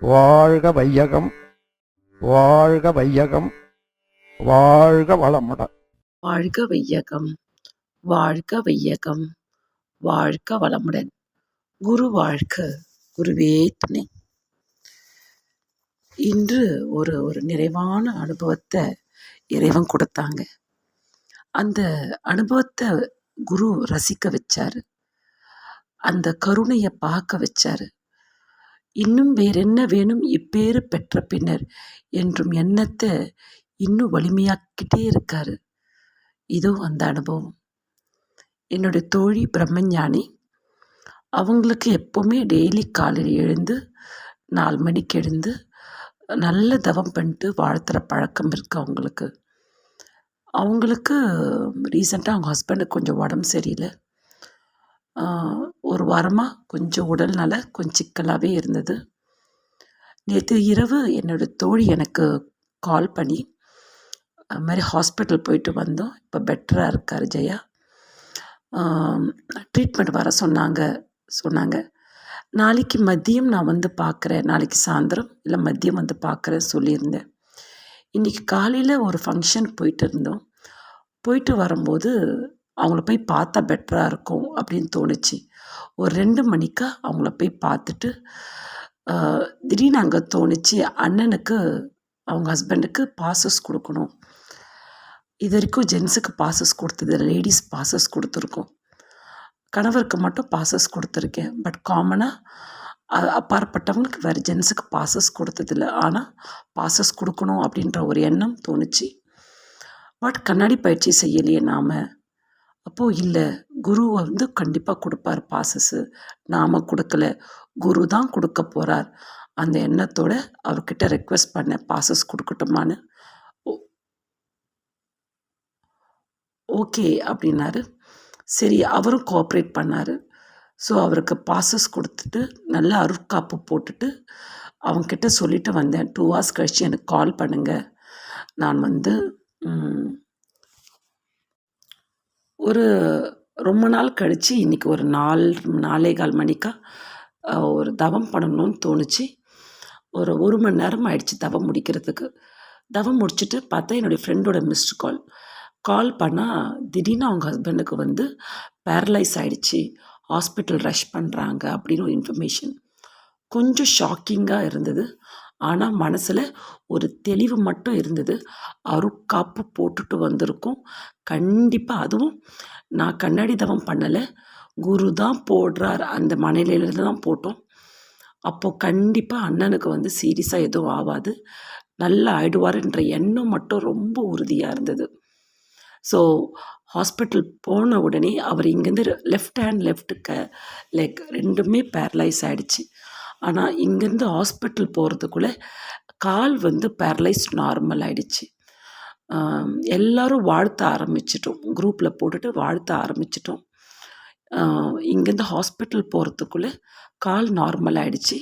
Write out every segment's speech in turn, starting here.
வாழ்க வையகம் வாழ்க வையகம் வாழ்க வளமுடன் வாழ்க வையகம் வாழ்க வையகம் வாழ்க வளமுடன். குரு வாழ்க குருவே துணை. இன்று ஒரு ஒரு நிறைவான அனுபவத்தை இறைவன் கொடுத்தாங்க. அந்த அனுபவத்தை குரு ரசிக்க வச்சாரு. அந்த கருணையை பார்க்க வச்சாரு. இன்னும் வேறென்ன வேணும்? இப்பேறு பெற்ற பின்னர் என்றும் எண்ணத்தை இன்னும் வலிமையாக்கிட்டே இருக்காரு. இதோ அந்த அனுபவம். என்னுடைய தோழி பிரம்மஞானி அவங்களுக்கு எப்போவுமே டெய்லி காலையில் எழுந்து நாலு மணிக்கு எழுந்து நல்ல தவம் பண்ணிட்டு வாழ்த்துற பழக்கம் இருக்குது அவங்களுக்கு. அவங்களுக்கு ரீசெண்டாக அவங்க ஹஸ்பண்டுக்கு கொஞ்சம் உடம்பு சரியில்லை. ஒரு வாரமாக கொஞ்சம் உடல்நல கொஞ்சம் சிக்கலாகவே இருந்தது. நேற்று இரவு என்னோடய தோழி எனக்கு கால் பண்ணி அது மாதிரி ஹாஸ்பிட்டல் போயிட்டு வந்தோம். இப்போ பெட்டராக இருக்கார் ஜெயா. ட்ரீட்மெண்ட் வர சொன்னாங்க சொன்னாங்க. நாளைக்கு மதியம் நான் வந்து பார்க்குறேன் நாளைக்கு சாயந்தரம் இல்லை மதியம் வந்து பார்க்குறேன் சொல்லியிருந்தேன். இன்றைக்கி காலையில் ஒரு ஃபங்க்ஷன் போயிட்டு இருந்தோம். போயிட்டு வரும்போது அவங்கள போய் பார்த்தா பெட்டராக இருக்கும் அப்படின்னு தோணுச்சு. ஒரு ரெண்டு மணிக்கா அவங்கள போய் பார்த்துட்டு திடீர்னு அங்கே தோணுச்சு அண்ணனுக்கு அவங்க ஹஸ்பண்டுக்கு பாசஸ் கொடுக்கணும். இது வரைக்கும் ஜென்ஸுக்கு பாசஸ் கொடுத்தது லேடிஸ் பாசஸ் கொடுத்துருக்கோம். கணவருக்கு மட்டும் பாசஸ் கொடுத்துருக்கேன். பட் காமனாக அப்பாற்பட்டவங்களுக்கு வேறு ஜென்ஸுக்கு பாசஸ் கொடுத்ததில்ல ஆனால் பாசஸ் கொடுக்கணும் அப்படின்ற ஒரு எண்ணம் தோணுச்சு. பட் கண்ணாடி பயிற்சி செய்யலையே நாம். அப்போது இல்லை குரு வந்து கண்டிப்பாக கொடுப்பார் பாசஸு நாம் கொடுக்கல குரு தான் கொடுக்க போகிறார் அந்த எண்ணத்தோட அவர்கிட்ட ரெக்வெஸ்ட் பண்ணேன் பாசஸ் கொடுக்கட்டுமான்னு. ஓகே அப்படின்னாரு. சரி அவரும் கோஆப்ரேட் பண்ணார். ஸோ அவருக்கு பாசஸ் கொடுத்துட்டு நல்ல அருட்காப்பு போட்டுட்டு அவங்கக்கிட்ட சொல்லிட்டு வந்தேன். டூ ஹவர்ஸ் கழிச்சு எனக்கு கால் பண்ணுங்க. நான் வந்து ஒரு ரொம்ப நாள் கழித்து இன்றைக்கி ஒரு நால் நாலே கால் மணிக்கா ஒரு தவம் பண்ணணும்னு தோணுச்சு. ஒரு ஒரு மணி நேரம் ஆயிடுச்சு தவம் முடிக்கிறதுக்கு. தவம் முடிச்சுட்டு பார்த்தா என்னுடைய ஃப்ரெண்டோட மிஸ்டு கால் கால் பண்ணால் திடீர்னு அவங்க ஹஸ்பண்டுக்கு வந்து பேரலைஸ் ஆகிடுச்சு ஹாஸ்பிட்டல் ரஷ் பண்ணுறாங்க அப்படின்னு ஒரு இன்ஃபர்மேஷன் கொஞ்சம் ஷாக்கிங்காக இருந்தது. ஆனால் மனசில் ஒரு தெளிவு மட்டும் இருந்தது. அருட்காப்பு போட்டுட்டு வந்திருக்கோம். கண்டிப்பாக அதுவும் நான் கண்ணாடி தவம் பண்ணலை. குரு தான் போடுறார். அந்த மனநிலையிலேருந்து தான் போட்டோம். அப்போது கண்டிப்பாக அண்ணனுக்கு வந்து சீரியஸாக எதுவும் ஆகாது நல்லா ஆயிடுவாருன்ற எண்ணம் மட்டும் ரொம்ப உறுதியாக இருந்தது. ஸோ ஹாஸ்பிட்டல் போன உடனே அவர் இங்கேருந்து லெஃப்ட் ஹேண்ட் லெஃப்ட் க லெக் ரெண்டுமே பேரலைஸ் ஆகிடுச்சு ஆனால் இங்கேருந்து ஹாஸ்பிட்டல் போகிறதுக்குள்ளே கால் வந்து பேரலைஸ் நார்மல் ஆகிடுச்சு எல்லோரும் வாழ்த்த ஆரம்பிச்சிட்டோம். குரூப்பில் போட்டுட்டு வாழ்த்த ஆரம்பிச்சிட்டோம். இங்கேருந்து ஹாஸ்பிட்டல் போகிறதுக்குள்ளே கால் நார்மல் ஆகிடுச்சு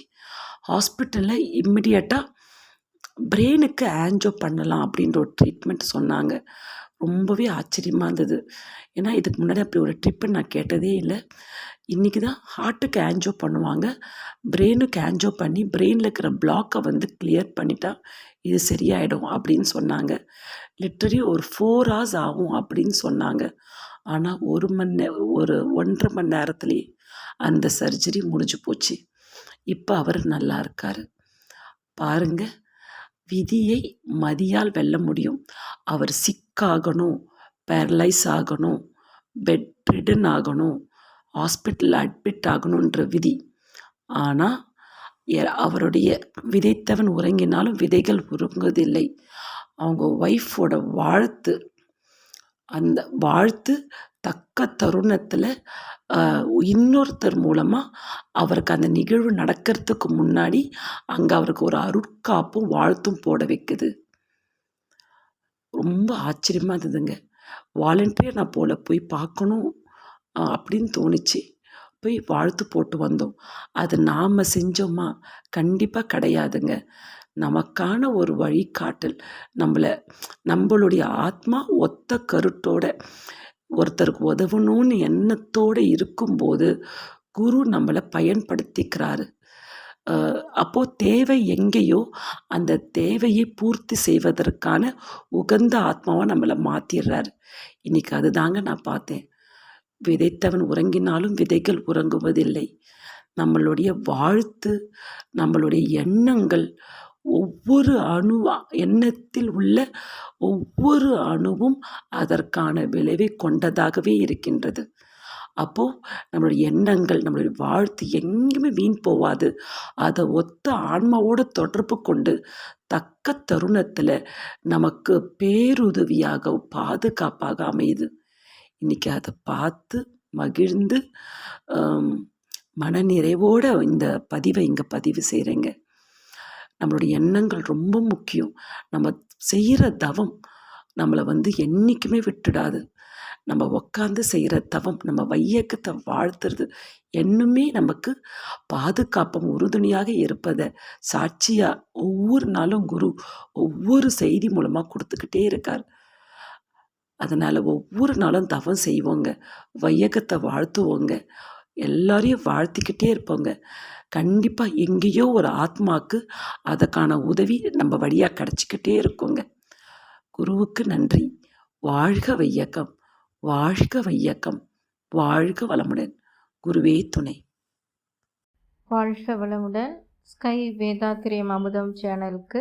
ஹாஸ்பிட்டலில் இம்மிடியட்டாக பிரெயினுக்கு ஆன்ஜோ பண்ணலாம் அப்படின்ற ஒரு ட்ரீட்மெண்ட் சொன்னாங்க. ரொம்பவே ஆச்சரியமாக இருந்தது. ஏன்னா இதுக்கு முன்னாடி அப்படி ஒரு ட்ரீட்மெண்ட் நான் கேட்டதே இல்லை. இன்றைக்கி தான் ஹார்ட்டுக்கு ஆன்ஜோ பண்ணுவாங்க. பிரெயினுக்கு ஆன்ஜோ பண்ணி பிரெயினில் இருக்கிற பிளாக்கை வந்து கிளியர் பண்ணிட்டா இது சரியாயிடும் அப்படின்னு சொன்னாங்க. லிட்டரி ஒரு ஃபோர் ஹவர்ஸ் ஆகும் அப்படின்னு சொன்னாங்க. ஆனால் ஒரு மணி நே ஒரு ஒன்றரை மணி நேரத்துலேயே அந்த சர்ஜரி முடிஞ்சு போச்சு. இப்போ அவர் நல்லா இருக்கார். பாருங்கள் விதியை மதியால் வெல்ல முடியும். அவர் சிக்காகணும் பேரலைஸ் ஆகணும் பெட் ரிடன் ஆகணும் ஹாஸ்பிட்டலில் அட்மிட் ஆகணுன்ற விதி. ஆனால் அவருடைய விதைத்தவன் உறங்கினாலும் விதைகள் உறங்குவதில்லை. அவங்க ஒய்ஃபோட வாழ்த்து அந்த வாழ்த்து தக்க தருணத்தில் இன்னொருத்தர் மூலமாக அவருக்கு அந்த நிகழ்வு நடக்கிறதுக்கு முன்னாடி அங்கே அவருக்கு ஒரு அருட்காப்பும் வாழ்த்தும் போட வைக்குது. ரொம்ப ஆச்சரியமாக இருந்ததுங்க. வாலண்டியர் நான் போல போய் பார்க்கணும். அப்படின்னு தோணுச்சு. போய் வாழ்த்து போட்டு வந்தோம். அது நாம் செஞ்சோமா? கண்டிப்பாக கிடையாதுங்க. நமக்கான ஒரு வழிகாட்டல். நம்மளை நம்மளுடைய ஆத்மா ஒத்த கருட்டோட ஒருத்தருக்கு உதவணும்னு எண்ணத்தோடு இருக்கும்போது குரு நம்மளை பயன்படுத்திக்கிறாரு. அப்போது தேவை எங்கேயோ அந்த தேவையை பூர்த்தி செய்வதற்கான உகந்த ஆத்மாவை நம்மளை மாற்றிடுறாரு இன்றைக்கி அதுதாங்க நான் பார்த்தேன். விதைத்தவன் உறங்கினாலும் விதைகள் உறங்குவதில்லை. நம்மளுடைய வாழ்த்து நம்மளுடைய எண்ணங்கள் ஒவ்வொரு அணு எண்ணத்தில் உள்ள ஒவ்வொரு அணுவும் அதற்கான விளைவை கொண்டதாகவே இருக்கின்றது. அப்போது நம்மளுடைய எண்ணங்கள் நம்மளுடைய வாழ்த்து எங்கேயுமே வீண் போகாது. அதை ஒத்த ஆன்மாவோட தொடர்பு கொண்டு தக்க தருணத்தில் நமக்கு பேருதவியாக பாதுகாப்பாக அமையுது. இன்றைக்கி அதை பார்த்து மகிழ்ந்து மனநிறைவோடு இந்த பதிவை இங்கே பதிவு செய்கிறேங்க நம்மளுடைய எண்ணங்கள் ரொம்ப முக்கியம். நம்ம செய்கிற தவம் நம்மளை வந்து என்றைக்குமே விட்டுடாது. நம்ம உக்காந்து செய்கிற தவம் நம்ம வையக்கத்தை வாழ்த்துறது என்னுமே நமக்கு பாதுகாப்பும் உறுதுணையாக இருப்பதை சாட்சியாக ஒவ்வொரு நாளும் குரு ஒவ்வொரு செய்தி மூலமாக கொடுத்துக்கிட்டே இருக்கார். அதனால் ஒவ்வொரு நாளும் தவம் செய்வோங்க. வையகத்தை வாழ்த்துவோங்க. எல்லாரையும் வாழ்த்திக்கிட்டே இருப்போங்க. கண்டிப்பாக எங்கேயோ ஒரு ஆத்மாக்கு அதற்கான உதவி நம்ம வழியாக கிடச்சிக்கிட்டே இருக்கோங்க. குருவுக்கு நன்றி. வாழ்க வையகம். வாழ்க வையகம். வாழ்க வளமுடன். குருவே துணை. வாழ்க வளமுடன். ஸ்கை வேதாத்திரியம் அமுதம் சேனலுக்கு